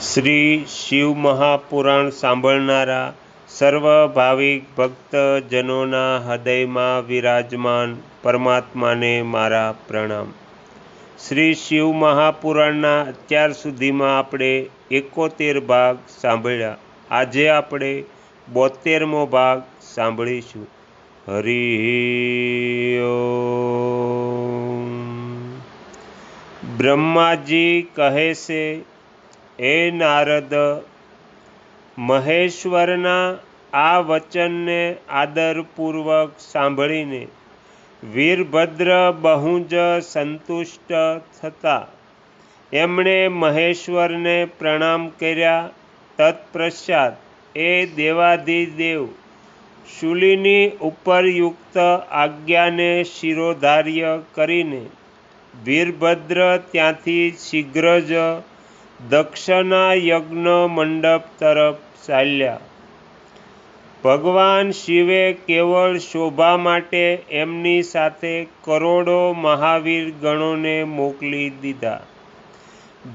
શ્રી શિવ મહાપુરાણ સાંભળનારા સર્વ ભાવિક ભક્તજનોના હૃદયમાં વિરાજમાન પરમાત્માને મારા પ્રણામ. શ્રી શિવ મહાપુરાણના અત્યાર સુધીમાં આપણે એકોતેર ભાગ સાંભળ્યા. આજે આપણે બોતેરમો ભાગ સાંભળીશું. હરિ બ્રહ્માજી કહે છે હે નારદ, મહેશ્વરના આ વચનને આદરપૂર્વક સાંભળીને વીરભદ્ર બહુ જ સંતુષ્ટ થતા એમણે મહેશ્વરને પ્રણામ કર્યા. તત્પશ્ચાત એ દેવાધિદેવ શૂલિની ઉપરયુક્ત આજ્ઞાને શિરોધાર્ય કરીને વીરભદ્ર ત્યાંથી શીઘ્ર જ દક્ષના યજ્ઞ મંડપ તરફ ચાલ્યા. ભગવાન શિવે કેવળ શોભા માટે એમની સાથે કરોડો મહાવીર ગણોને મોકલી દીધા.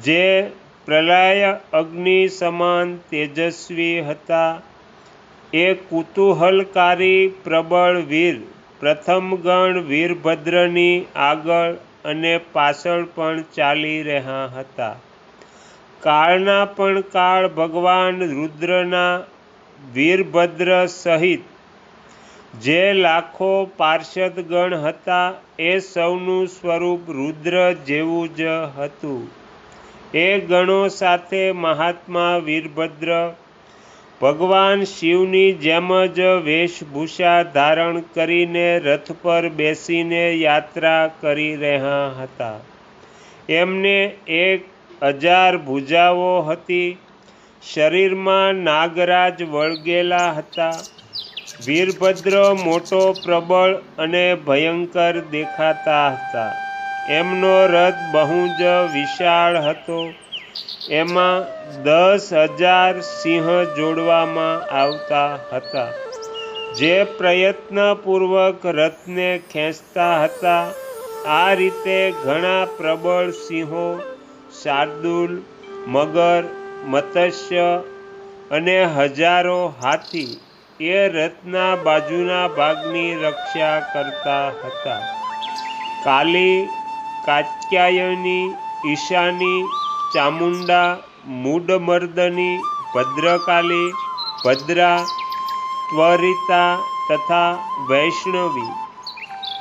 જે પ્રલય અગ્નિ સમાન તેજસ્વી હતા. એ કુતૂહલકારી પ્રબળ વીર, પ્રથમ ગણ વીરભદ્રની આગળ અને પાછળ પણ ચાલી રહ્યા હતા. કાળના પણ કાળ ભગવાન રુદ્રના વીરભદ્ર સહિત. જે લાખો પાર્ષદગણ હતા એ સૌનું સ્વરૂપ રુદ્ર જેવું જ હતું. એ ગણો સાથે મહાત્મા વીરભદ્ર, ભગવાન શિવની જેમ જ વેશભૂષા ધારણ કરીને રથ પર બેસીને યાત્રા કરી રહ્યા હતા. એમને એક હજાર ભુજાઓ હતી. શરીરમાં નાગરાજ વળગેલા હતા. વીરભદ્ર મોટો, પ્રબળ અને ભયંકર દેખાતા હતા. એમનો રથ બહુ જ વિશાળ હતો. એમાં દસ હજાર સિંહ જોડવામાં આવતા હતા. જે પ્રયત્નપૂર્વક રથને ખેંચતા હતા. આ રીતે ઘણા પ્રબળ સિંહો શાર્દુલ, મગર, મત્સ્ય અને હજારો હાથી એ રથના બાજુના ભાગની રક્ષા કરતા હતા. કાલી, કાત્યાયની, ઈશાની, ચામુંડા મૂડમર્દની ભદ્રકાલી, ભદ્રા, ત્વરિતા તથા વૈષ્ણવી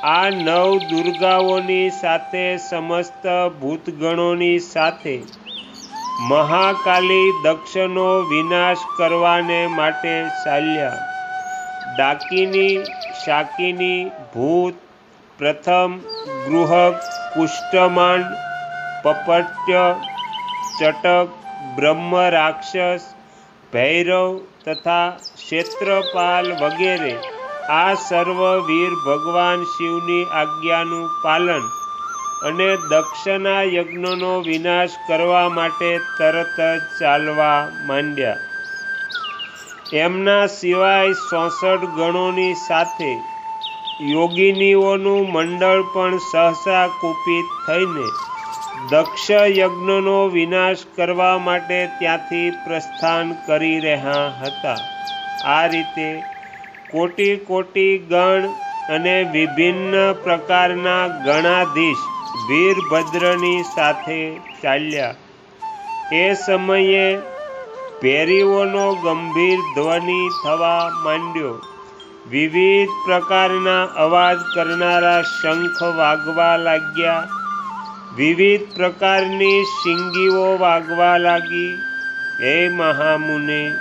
આ નવ દુર્ગાઓની સાથે સમસ્ત ભૂતગણોની સાથે મહાકાલી દક્ષનો વિનાશ કરવાને માટે ચાલ્યા. ડાકીની, શાકીની, ભૂત, પ્રથમ ગૃહક કુષ્ટમાંડ પપટ્ય, ચટક, બ્રહ્મ રાક્ષસ, ભૈરવ તથા ક્ષેત્રપાલ વગેરે. આ સર્વ વીર ભગવાન શિવની આજ્ઞાનું પાલન અને દક્ષના યજ્ઞનો વિનાશ કરવા માટે તરત જ ચાલવા માંડ્યા. એમના સિવાય ચોસઠ ગણોની સાથે યોગિનીઓનું મંડળ પણ સહસા કુપિત થઈને દક્ષ યજ્ઞનો વિનાશ કરવા માટે ત્યાંથી પ્રસ્થાન કરી રહ્યા હતા. આ રીતે કોટી કોટી ગણ અને વિભિન્ન પ્રકારના ગણાધીશ વીરભદ્રની સાથે ચાલ્યા. એ સમયે ભેરીઓનો ગંભીર ધ્વનિ થવા માંડ્યો. વિવિધ પ્રકારના અવાજ કરનારા શંખ વાગવા લાગ્યા. વિવિધ પ્રકારની શિંગીઓ વાગવા લાગી. હે મહામુને,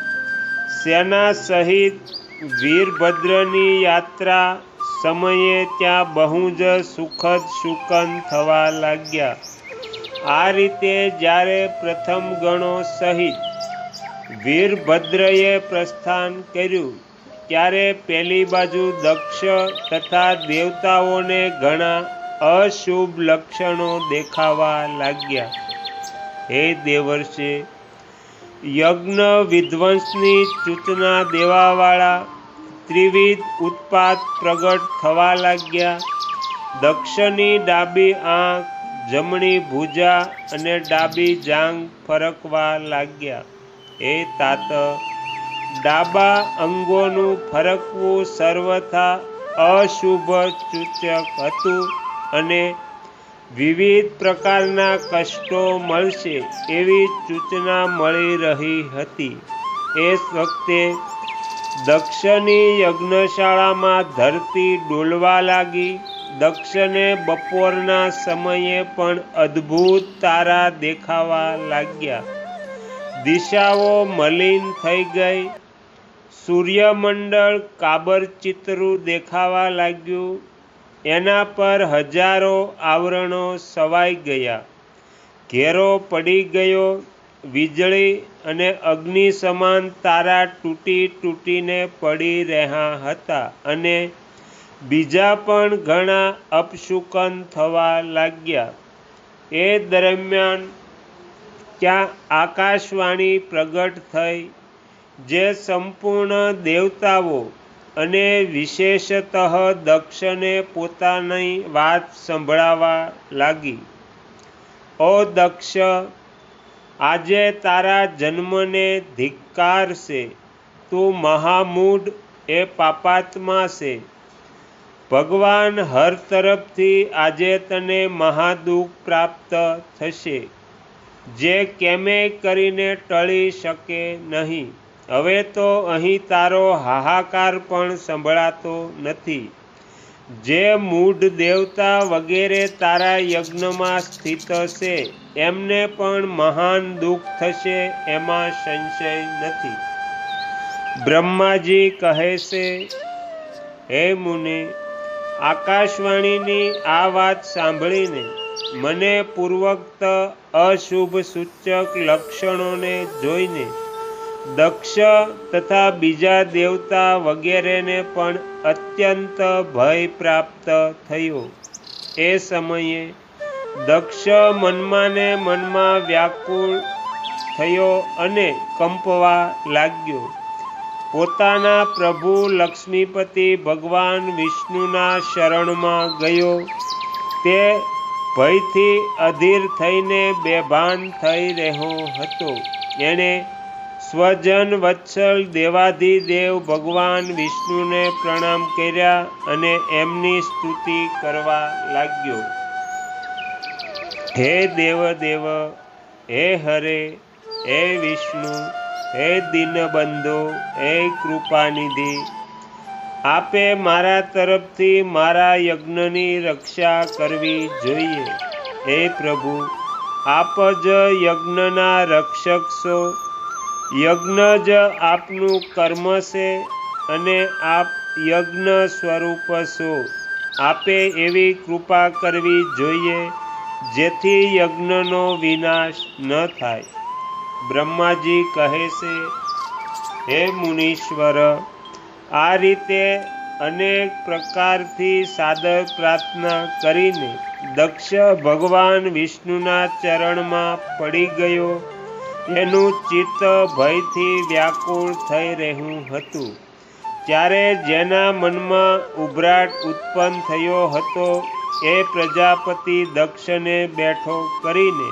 સેના સહિત વીરભદ્રની યાત્રા સમયે ત્યાં બહુ જ સુખદ સુકન થવા લાગ્યા. આ રીતે જ્યારે પ્રથમ ગણો સહિત વીરભદ્રએ પ્રસ્થાન કર્યું, ત્યારે પેલી બાજુ દક્ષ તથા દેવતાઓને ઘણા અશુભ લક્ષણો દેખાવા લાગ્યા. હે દેવર્ષે યજ્ઞ વિધ્વંસની સૂચના દેવાવાળા ત્રિવિધ ઉત્પાદ પ્રગટ થવા લાગ્યા. દક્ષની ડાબી આંખ, જમણી ભૂજા અને ડાબી જાંગ ફરકવા લાગ્યા. એ તાત ડાબા અંગોનું ફરકવું સર્વથા અશુભ સૂચક હતું અને વિવિધ પ્રકારના કષ્ટો મળશે એવી સૂચના મળી રહી હતી. એ વખતે દક્ષની યજ્ઞશાળામાં ધરતી ડોલવા લાગી. દક્ષને બપોરના સમયે પણ અદ્ભુત તારા દેખાવા લાગ્યા. દિશાઓ મલિન થઈ ગઈ. સૂર્યમંડળ કાબરચિતરું દેખાવા લાગ્યું. એના પર હજારો આવરણો સવાઈ ગયા. ઘેરો પડી ગયો, વીજળી અને અગ્નિ સમાન તારા તૂટી તૂટીને પડી રહ્યા હતા અને બીજા પણ ઘણા અપશુકન થવા લાગ્યા. એ દરમિયાન ત્યાં આકાશવાણી પ્રગટ થઈ, જે સંપૂર્ણ દેવતાઓ અને વિશેષતઃ દક્ષને પોતાની વાત સંભળાવા લાગી. ઓ દક્ષ, આજે તારા જન્મને ધિક્કાર છે. તું મહામૂઢ એ પાપાત્મા છે. ભગવાન હર તરફથી આજે તને મહાદુઃખ પ્રાપ્ત થશે. જે કેમે કરીને ટળી શકે નહીં. હવે તો અહીં તારો હાહાકાર પણ સંભળાતો નથી. જે મૂઢ દેવતા વગેરે તારા યજ્ઞમાં સ્થિત હશે, એમને પણ મહાન દુઃખ થશે એમાં સંશય નથી. બ્રહ્માજી કહે છે, હે મુનિ, આકાશવાણીની આ વાત સાંભળીને મને પૂર્વોક્ત અશુભ સૂચક લક્ષણોને જોઈને દક્ષ તથા બીજા દેવતા વગેરેને પણ અત્યંત ભય પ્રાપ્ત થયો. એ સમયે દક્ષ મનમાં ને મનમાં વ્યાકુળ થયો અને કંપવા લાગ્યો. પોતાના પ્રભુ લક્ષ્મીપતિ ભગવાન વિષ્ણુના શરણમાં ગયો. તે ભયથી અધીર થઈને બેભાન થઈ રહ્યો હતો. એણે સ્વજન વત્સલ દેવાધિદેવ ભગવાન વિષ્ણુને પ્રણામ કર્યા અને એમની સ્તુતિ કરવા લાગ્યો. હે દેવદેવ, હે હરે, હે વિષ્ણુ, હે દીનબંધો, હે કૃપાનિધિ, આપે મારા તરફથી મારા યજ્ઞની રક્ષા કરવી જોઈએ. હે પ્રભુ, આપ જ યજ્ઞના રક્ષક છો યજ્ઞ જ આપનું કર્મ છે અને આપ યજ્ઞ સ્વરૂપ છો. આપે એવી કૃપા કરવી જોઈએ જેથી યજ્ઞનો વિનાશ ન થાય. બ્રહ્માજી કહે છે, હે મુનીશ્વર, આ રીતે અનેક પ્રકારથી સાદર પ્રાર્થના કરીને દક્ષ ભગવાન વિષ્ણુના ચરણમાં પડી ગયો એનું ચિત્ત ભયથી વ્યાકુળ થઈ રહ્યું હતું. ત્યારે જેના મનમાં ઉભરાટ ઉત્પન્ન થયો હતો, એ પ્રજાપતિ દક્ષને બેઠો કરીને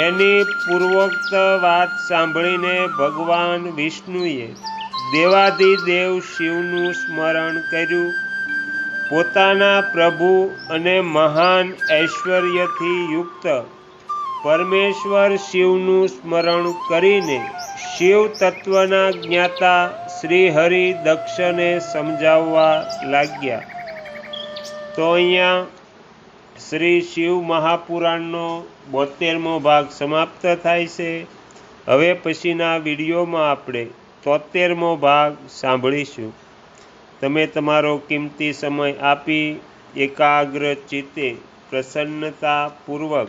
એની પૂર્વોક્ત વાત સાંભળીને ભગવાન વિષ્ણુએ દેવાધિદેવ શિવનું સ્મરણ કર્યું. પોતાના પ્રભુ અને મહાન ઐશ્વર્યથી યુક્ત પરમેશ્વર શિવનું સ્મરણ કરીને શિવ તત્વના જ્ઞાતા શ્રી હરિ દક્ષને સમજાવવા લાગ્યા. તો અહીંયા શ્રી શિવ મહાપુરાણનો બોતેરમો ભાગ સમાપ્ત થાય છે. હવે પછીના વિડીયોમાં આપણે તોતેરમો ભાગ સાંભળીશું. તમે તમારો કિંમતી સમય આપી એકાગ્ર ચિત્તે પ્રસન્નતાપૂર્વક